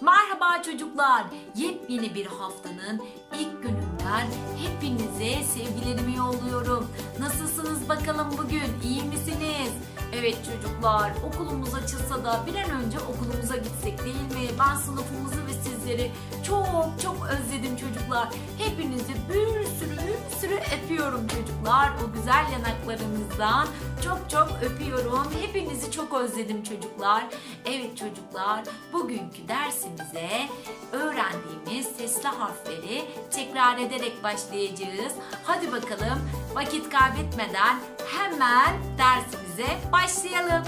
Merhaba çocuklar. Yepyeni bir haftanın ilk gününden hepinize sevgilerimi yolluyorum. Nasılsınız bakalım bugün? İyi misiniz? Evet çocuklar, okulumuz açılsa da bir an önce okulumuza gitsek değil mi? Ben sınıfımızı ve sizleri çok çok özledim çocuklar. Hepinizi bir sürü bir sürü öpüyorum çocuklar. O güzel yanaklarınızdan çok çok öpüyorum. Hepinizi çok özledim çocuklar. Evet çocuklar, bugünkü dersimize öğrendiğimiz sesli harfleri tekrar ederek başlayacağız. Hadi bakalım vakit kaybetmeden hemen dersimize başlayalım.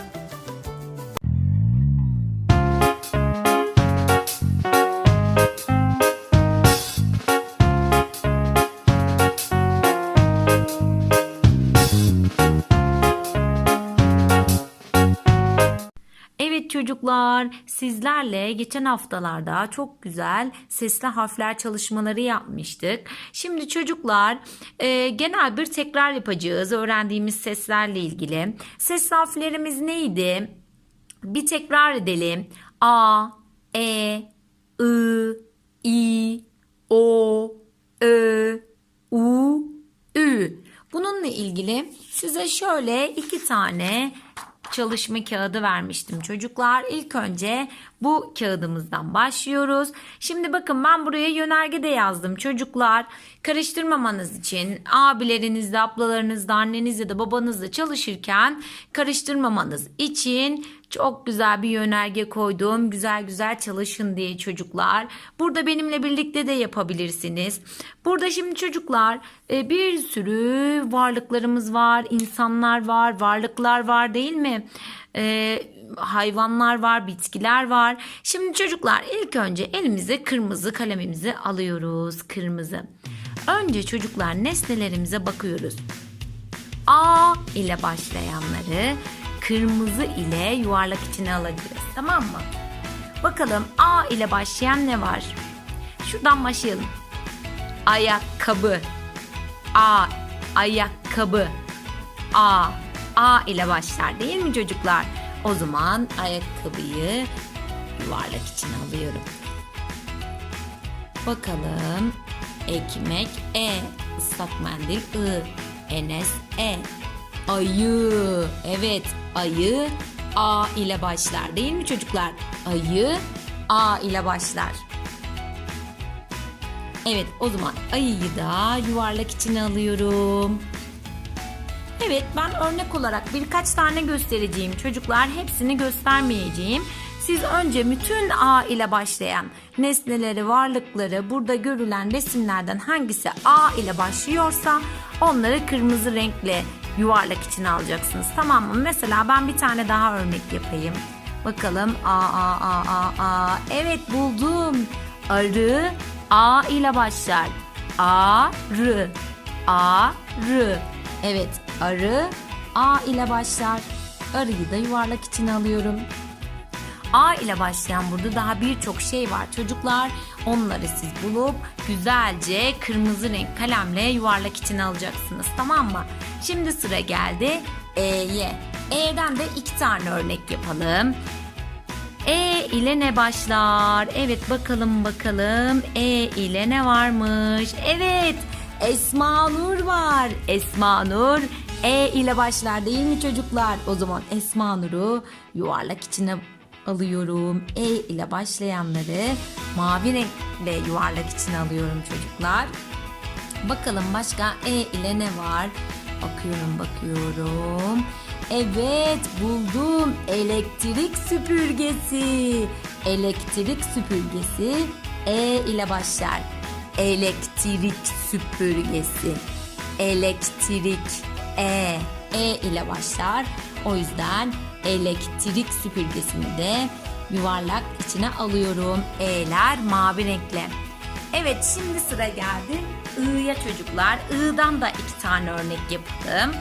Çocuklar, sizlerle geçen haftalarda çok güzel sesli harfler çalışmaları yapmıştık. Şimdi çocuklar, e, genel bir tekrar yapacağız öğrendiğimiz seslerle ilgili. Sesli harflerimiz neydi? Bir tekrar edelim. A, E, I, I, O, Ö, U, Ü. Bununla ilgili size şöyle iki tane çalışma kağıdı vermiştim çocuklar. İlk önce bu kağıdımızdan başlıyoruz. Şimdi bakın ben buraya yönerge de yazdım çocuklar. Karıştırmamanız için abilerinizle, ablalarınızla, annenizle de babanızla çalışırken karıştırmamanız için çok güzel bir yönerge koydum. Güzel güzel çalışın diye çocuklar. Burada benimle birlikte de yapabilirsiniz. Burada şimdi çocuklar e, bir sürü varlıklarımız var. insanlar var, varlıklar var değil mi? E, hayvanlar var, bitkiler var. Şimdi çocuklar ilk önce elimize kırmızı kalemimizi alıyoruz. Kırmızı. Önce çocuklar nesnelerimize bakıyoruz. A ile başlayanları kırmızı ile yuvarlak içine alacağız. Tamam mı? Bakalım A ile başlayan ne var? Şuradan başlayalım. Ayakkabı. A. Ayakkabı. A. A ile başlar değil mi çocuklar? O zaman ayakkabıyı yuvarlak içine alıyorum. Bakalım. Ekmek E. ıslak mendil I. Enes E. Ayı. Evet ayı A ile başlar değil mi çocuklar? Ayı A ile başlar. Evet o zaman ayıyı da yuvarlak içine alıyorum. Evet ben örnek olarak birkaç tane göstereceğim çocuklar hepsini göstermeyeceğim. Siz önce bütün A ile başlayan nesneleri, varlıkları burada görülen resimlerden hangisi A ile başlıyorsa onları kırmızı renkle yuvarlak içine alacaksınız. Tamam mı? Mesela ben bir tane daha örnek yapayım. Bakalım A A A A A. Evet buldum. Arı A ile başlar. A rı. A rı. Evet arı A ile başlar. Arıyı da yuvarlak içine alıyorum. A ile başlayan burada daha birçok şey var çocuklar. Onları siz bulup güzelce kırmızı renk kalemle yuvarlak içine alacaksınız tamam mı? Şimdi sıra geldi E'ye. E'den de iki tane örnek yapalım. E ile ne başlar? Evet bakalım bakalım. E ile ne varmış? Evet Esma Nur var. Esma Nur E ile başlar değil mi çocuklar? O zaman Esma Nur'u yuvarlak içine alıyorum. E ile başlayanları mavi renkle yuvarlak içine alıyorum çocuklar. Bakalım başka E ile ne var? Bakıyorum bakıyorum. Evet buldum. Elektrik süpürgesi. Elektrik süpürgesi E ile başlar. Elektrik süpürgesi. Elektrik E. E ile başlar. O yüzden elektrik süpürgesini de yuvarlak içine alıyorum. E'ler mavi renkle. Evet şimdi sıra geldi I'ya çocuklar. I'dan da iki tane örnek yapalım.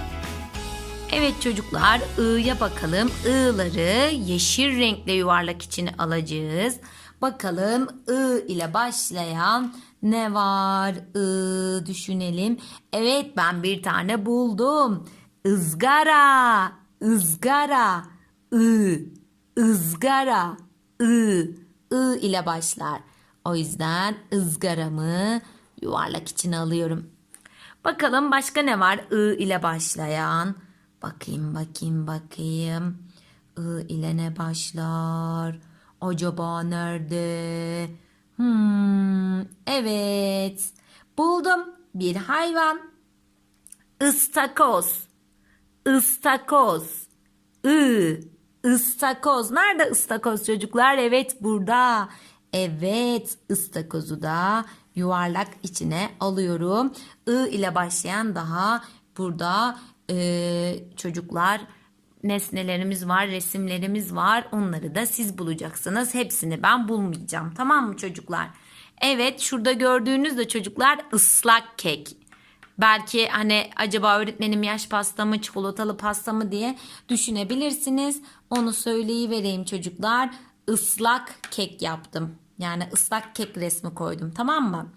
Evet çocuklar I'ya bakalım. I'ları yeşil renkle yuvarlak içine alacağız. Bakalım I ile başlayan ne var? I düşünelim. Evet ben bir tane buldum. Izgara. Izgara. I. ızgara, ı, ı ile başlar. O yüzden ızgaramı yuvarlak içine alıyorum. Bakalım başka ne var ı ile başlayan? Bakayım bakayım bakayım. I ile ne başlar? Acaba nerede? Hmm, evet. Buldum. Bir hayvan. Istakoz. Istakoz. I. Istakoz. Nerede ıstakoz çocuklar? Evet burada. Evet ıstakozu da yuvarlak içine alıyorum. I ile başlayan daha burada e, çocuklar nesnelerimiz var, resimlerimiz var. Onları da siz bulacaksınız. Hepsini ben bulmayacağım. Tamam mı çocuklar? Evet şurada gördüğünüz de çocuklar ıslak kek. Belki hani acaba öğretmenim yaş pasta mı çikolatalı pasta mı diye düşünebilirsiniz. Onu söyleyivereyim çocuklar. Islak kek yaptım. Yani ıslak kek resmi koydum tamam mı?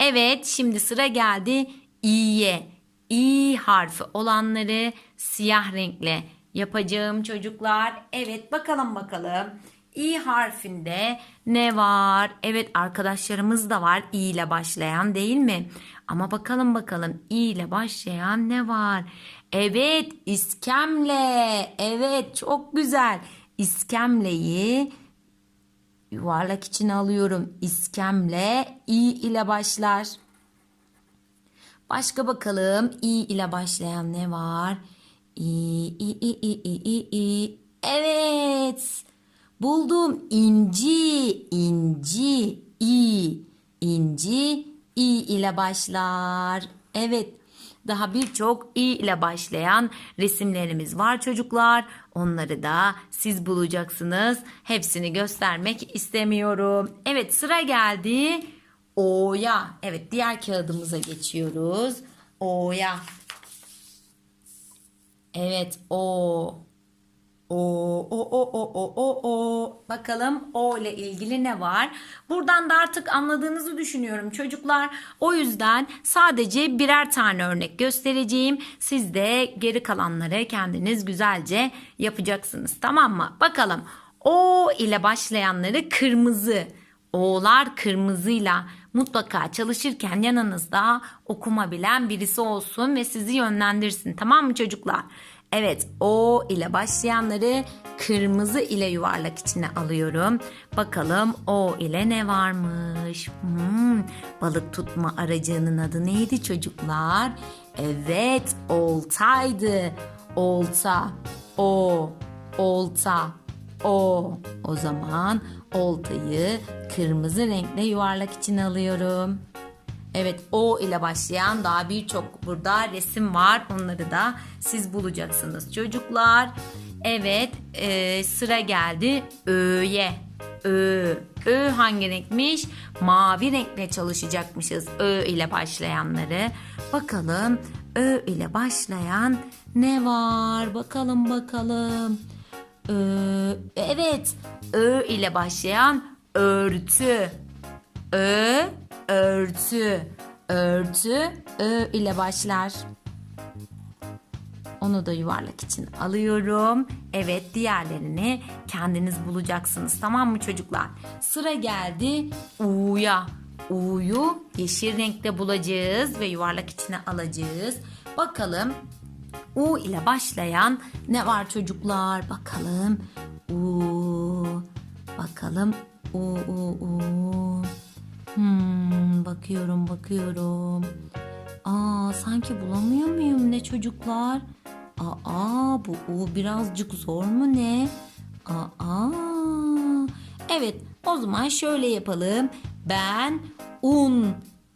Evet şimdi sıra geldi i'ye. i harfi olanları siyah renkle yapacağım çocuklar. Evet bakalım bakalım. İ harfinde ne var? Evet arkadaşlarımız da var İ ile başlayan değil mi? Ama bakalım bakalım İ ile başlayan ne var? Evet iskemle. Evet çok güzel. İskemleyi yuvarlak içine alıyorum. İskemle İ ile başlar. Başka bakalım İ ile başlayan ne var? İ, İ, İ, İ, İ, İ, İ. Evet. Buldum. İnci, inci, i, inci, i ile başlar. Evet. Daha birçok i ile başlayan resimlerimiz var çocuklar. Onları da siz bulacaksınız. Hepsini göstermek istemiyorum. Evet sıra geldi. O'ya. Evet diğer kağıdımıza geçiyoruz. O'ya. Evet o. O, o, o, o, o, o, o. Bakalım o ile ilgili ne var? Buradan da artık anladığınızı düşünüyorum çocuklar. O yüzden sadece birer tane örnek göstereceğim. Siz de geri kalanları kendiniz güzelce yapacaksınız. Tamam mı? Bakalım. O ile başlayanları kırmızı. O'lar kırmızıyla mutlaka çalışırken yanınızda okuma bilen birisi olsun ve sizi yönlendirsin. Tamam mı çocuklar? Evet O ile başlayanları kırmızı ile yuvarlak içine alıyorum. Bakalım O ile ne varmış? Hmm, balık tutma aracının adı neydi çocuklar? Evet oltaydı. Olta. O. Olta. O. O zaman oltayı kırmızı renkle yuvarlak içine alıyorum. Evet O ile başlayan daha birçok burada resim var. Onları da siz bulacaksınız çocuklar. Evet e, sıra geldi Ö'ye. Ö. Ö hangi renkmiş? Mavi renkle çalışacakmışız Ö ile başlayanları. Bakalım Ö ile başlayan ne var? Bakalım bakalım. Ö, evet Ö ile başlayan örtü. Ö örtü. Örtü ö ile başlar. Onu da yuvarlak için alıyorum. Evet diğerlerini kendiniz bulacaksınız tamam mı çocuklar? Sıra geldi U'ya. U'yu yeşil renkte bulacağız ve yuvarlak içine alacağız. Bakalım U ile başlayan ne var çocuklar? Bakalım. U. Bakalım. U, U, U. Hmm, bakıyorum bakıyorum. Aa sanki bulamıyor muyum ne çocuklar? Aa bu U birazcık zor mu ne? Aa. Evet o zaman şöyle yapalım. Ben un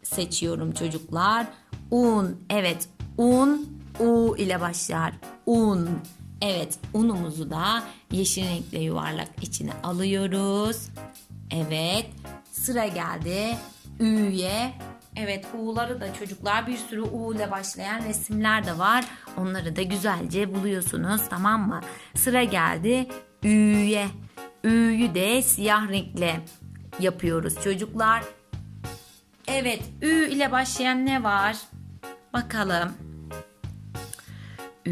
seçiyorum çocuklar. Un evet un U ile başlar. Un. Evet unumuzu da yeşil renkle yuvarlak içine alıyoruz. Evet sıra geldi Ü'ye. Evet U'ları da çocuklar bir sürü U ile başlayan resimler de var. Onları da güzelce buluyorsunuz tamam mı? Sıra geldi Ü'ye. Ü'yü de siyah renkle yapıyoruz çocuklar. Evet Ü ile başlayan ne var? Bakalım. Ü,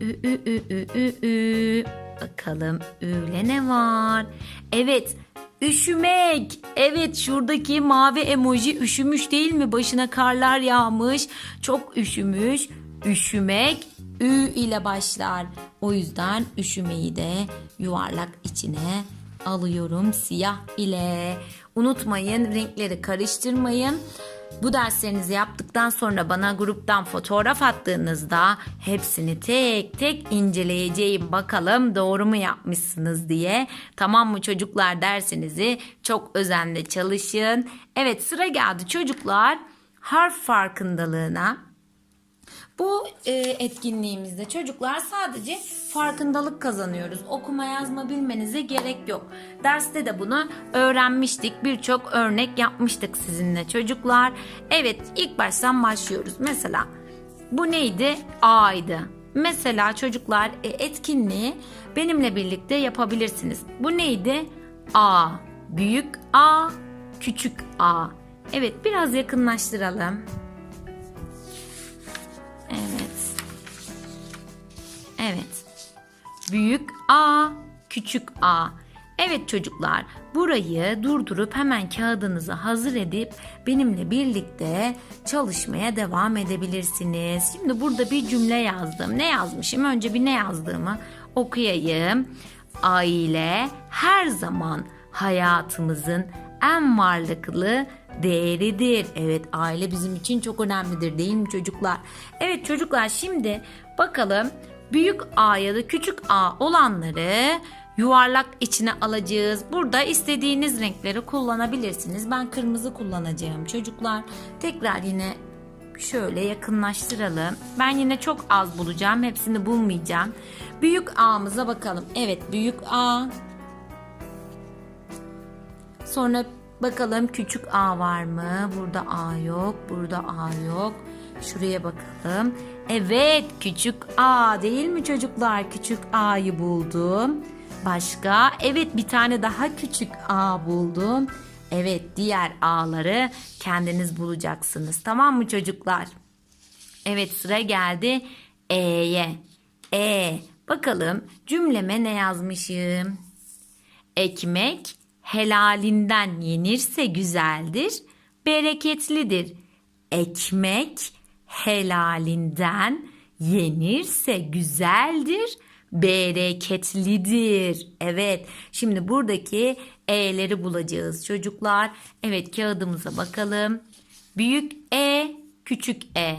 ü, ü, ü, ü, ü. Bakalım Ü'le ne var? Evet Üşümek. Evet şuradaki mavi emoji üşümüş değil mi? Başına karlar yağmış. Çok üşümüş. Üşümek ü ile başlar. O yüzden üşümeyi de yuvarlak içine alıyorum siyah ile. Unutmayın renkleri karıştırmayın. Bu derslerinizi yaptıktan sonra bana gruptan fotoğraf attığınızda hepsini tek tek inceleyeceğim. Bakalım doğru mu yapmışsınız diye. Tamam mı çocuklar dersinizi çok özenle çalışın. Evet sıra geldi çocuklar harf farkındalığına. Bu e, etkinliğimizde çocuklar sadece farkındalık kazanıyoruz. Okuma yazma bilmenize gerek yok. Derste de bunu öğrenmiştik. Birçok örnek yapmıştık sizinle çocuklar. Evet ilk baştan başlıyoruz. Mesela bu neydi? A'ydı. Mesela çocuklar e, etkinliği benimle birlikte yapabilirsiniz. Bu neydi? A. Büyük A. Küçük A. Evet biraz yakınlaştıralım. Büyük A, küçük A. Evet çocuklar, burayı durdurup hemen kağıdınızı hazır edip benimle birlikte çalışmaya devam edebilirsiniz. Şimdi burada bir cümle yazdım. Ne yazmışım? Önce bir ne yazdığımı okuyayım. Aile her zaman hayatımızın en varlıklı değeridir. Evet aile bizim için çok önemlidir değil mi çocuklar? Evet çocuklar şimdi bakalım büyük A ya da küçük A olanları yuvarlak içine alacağız. Burada istediğiniz renkleri kullanabilirsiniz. Ben kırmızı kullanacağım çocuklar. Tekrar yine şöyle yakınlaştıralım. Ben yine çok az bulacağım. Hepsini bulmayacağım. Büyük A'mıza bakalım. Evet büyük A. Sonra bakalım küçük A var mı? Burada A yok. Burada A yok. Şuraya bakalım. Evet küçük A değil mi çocuklar? Küçük A'yı buldum. Başka? Evet bir tane daha küçük A buldum. Evet diğer A'ları kendiniz bulacaksınız. Tamam mı çocuklar? Evet sıra geldi E'ye. E. Bakalım cümleme ne yazmışım? Ekmek helalinden yenirse güzeldir, bereketlidir. Ekmek helalinden yenirse güzeldir, bereketlidir. Evet, şimdi buradaki e'leri bulacağız çocuklar. Evet, kağıdımıza bakalım. Büyük e, küçük e.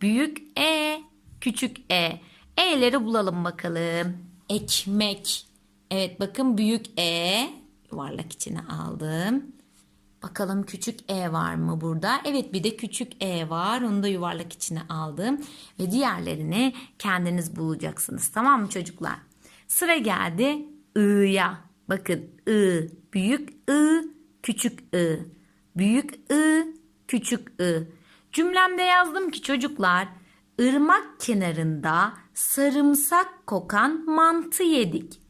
Büyük e, küçük e. E'leri bulalım bakalım. Ekmek. Evet bakın büyük E yuvarlak içine aldım. Bakalım küçük E var mı burada? Evet bir de küçük E var. Onu da yuvarlak içine aldım. Ve diğerlerini kendiniz bulacaksınız. Tamam mı çocuklar? Sıra geldi I'ya. Bakın I. Büyük I. Küçük I. Büyük I. Küçük I. Cümlemde yazdım ki çocuklar ırmak kenarında sarımsak kokan mantı yedik.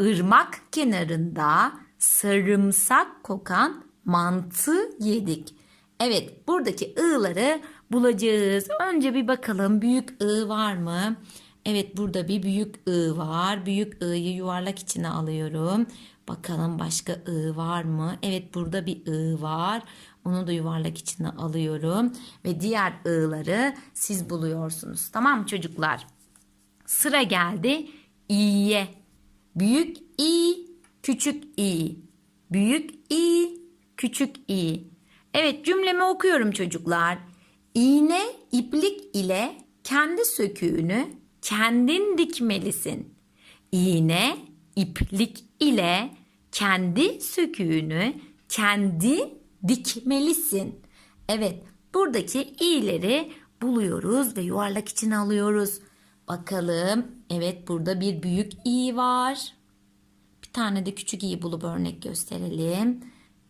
Irmak kenarında sarımsak kokan mantı yedik. Evet buradaki ı'ları bulacağız. Önce bir bakalım büyük ı var mı? Evet burada bir büyük ı var. Büyük ı'yı yuvarlak içine alıyorum. Bakalım başka ı var mı? Evet burada bir ı var. Onu da yuvarlak içine alıyorum. Ve diğer ı'ları siz buluyorsunuz. Tamam çocuklar? Sıra geldi i'ye. Büyük i, küçük i. Büyük i, küçük i. Evet cümlemi okuyorum çocuklar. İğne iplik ile kendi söküğünü kendin dikmelisin. İğne iplik ile kendi söküğünü kendi dikmelisin. Evet buradaki i'leri buluyoruz ve yuvarlak içine alıyoruz. Bakalım. Evet burada bir büyük i var. Bir tane de küçük i bulup örnek gösterelim.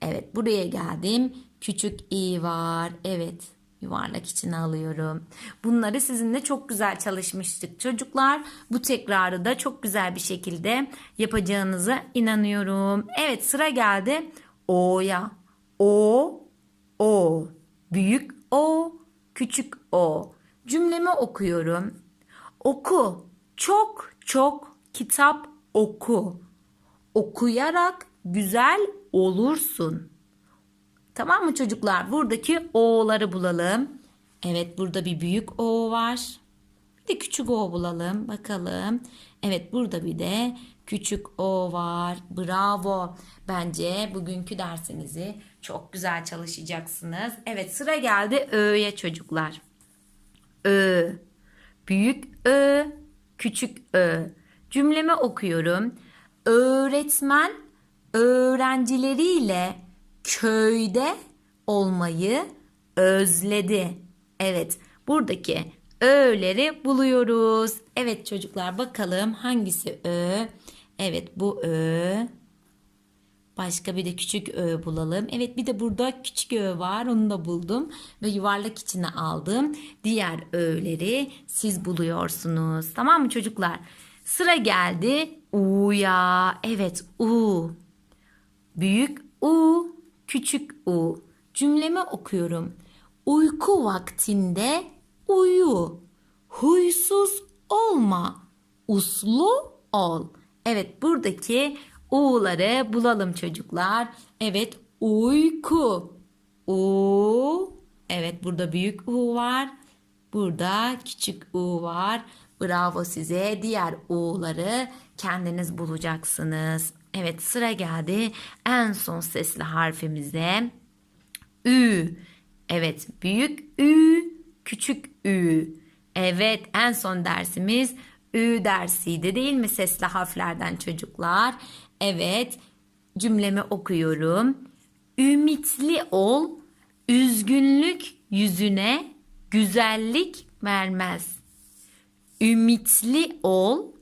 Evet buraya geldim. Küçük i var. Evet yuvarlak içine alıyorum. Bunları sizinle çok güzel çalışmıştık çocuklar. Bu tekrarı da çok güzel bir şekilde yapacağınıza inanıyorum. Evet sıra geldi o'ya. O, o. Büyük o, küçük o. Cümlemi okuyorum. Oku. Çok çok kitap oku. Okuyarak güzel olursun. Tamam mı çocuklar? Buradaki o'ları bulalım. Evet burada bir büyük o var. Bir de küçük o bulalım. Bakalım. Evet burada bir de küçük o var. Bravo. Bence bugünkü dersinizi çok güzel çalışacaksınız. Evet sıra geldi ö'ye çocuklar. Ö. Büyük Ö, küçük Ö. Cümlemi okuyorum. Öğretmen öğrencileriyle köyde olmayı özledi. Evet, buradaki ö'leri buluyoruz. Evet çocuklar bakalım hangisi ö? Evet bu ö. Başka bir de küçük ö bulalım. Evet bir de burada küçük ö var. Onu da buldum ve yuvarlak içine aldım. Diğer ö'leri siz buluyorsunuz. Tamam mı çocuklar? Sıra geldi u'ya. Evet u. Büyük u, küçük u. Cümlemi okuyorum. Uyku vaktinde uyu. Huysuz olma. Uslu ol. Evet buradaki u'ları bulalım çocuklar. Evet uyku. U. Evet burada büyük u var. Burada küçük u var. Bravo size. Diğer u'ları kendiniz bulacaksınız. Evet sıra geldi en son sesli harfimize. Ü. Evet büyük Ü, küçük Ü. Evet en son dersimiz Ü dersiydi değil mi sesli harflerden çocuklar? Evet cümlemi okuyorum. Ümitli ol, üzgünlük yüzüne güzellik vermez. Ümitli ol,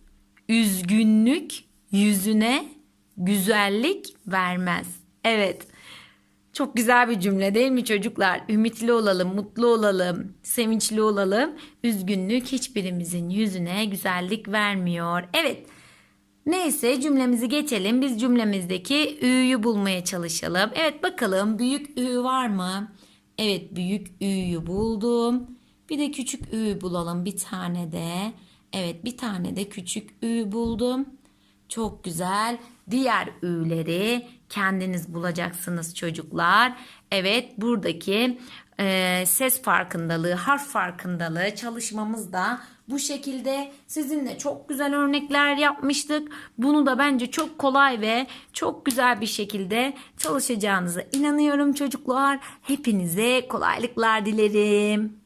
üzgünlük yüzüne güzellik vermez. Evet. Çok güzel bir cümle değil mi çocuklar? Ümitli olalım, mutlu olalım, sevinçli olalım. Üzgünlük hiçbirimizin yüzüne güzellik vermiyor. Evet. Neyse cümlemizi geçelim. Biz cümlemizdeki ü'yü bulmaya çalışalım. Evet bakalım büyük ü var mı? Evet büyük ü'yü buldum. Bir de küçük ü bulalım bir tane de. Evet bir tane de küçük ü buldum. Çok güzel. Diğer ü'leri kendiniz bulacaksınız çocuklar. Evet buradaki e, ses farkındalığı, harf farkındalığı çalışmamız da bu şekilde. Sizinle çok güzel örnekler yapmıştık. Bunu da bence çok kolay ve çok güzel bir şekilde çalışacağınıza inanıyorum çocuklar. Hepinize kolaylıklar dilerim.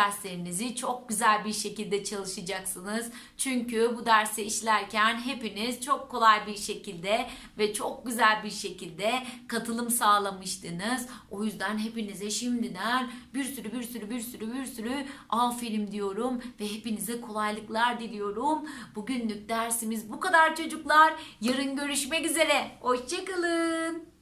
Derslerinizi çok güzel bir şekilde çalışacaksınız. Çünkü bu dersi işlerken hepiniz çok kolay bir şekilde ve çok güzel bir şekilde katılım sağlamıştınız. O yüzden hepinize şimdiden bir sürü bir sürü bir sürü bir sürü aferin diyorum ve hepinize kolaylıklar diliyorum. Bugünlük dersimiz bu kadar çocuklar. Yarın görüşmek üzere. Hoşçakalın.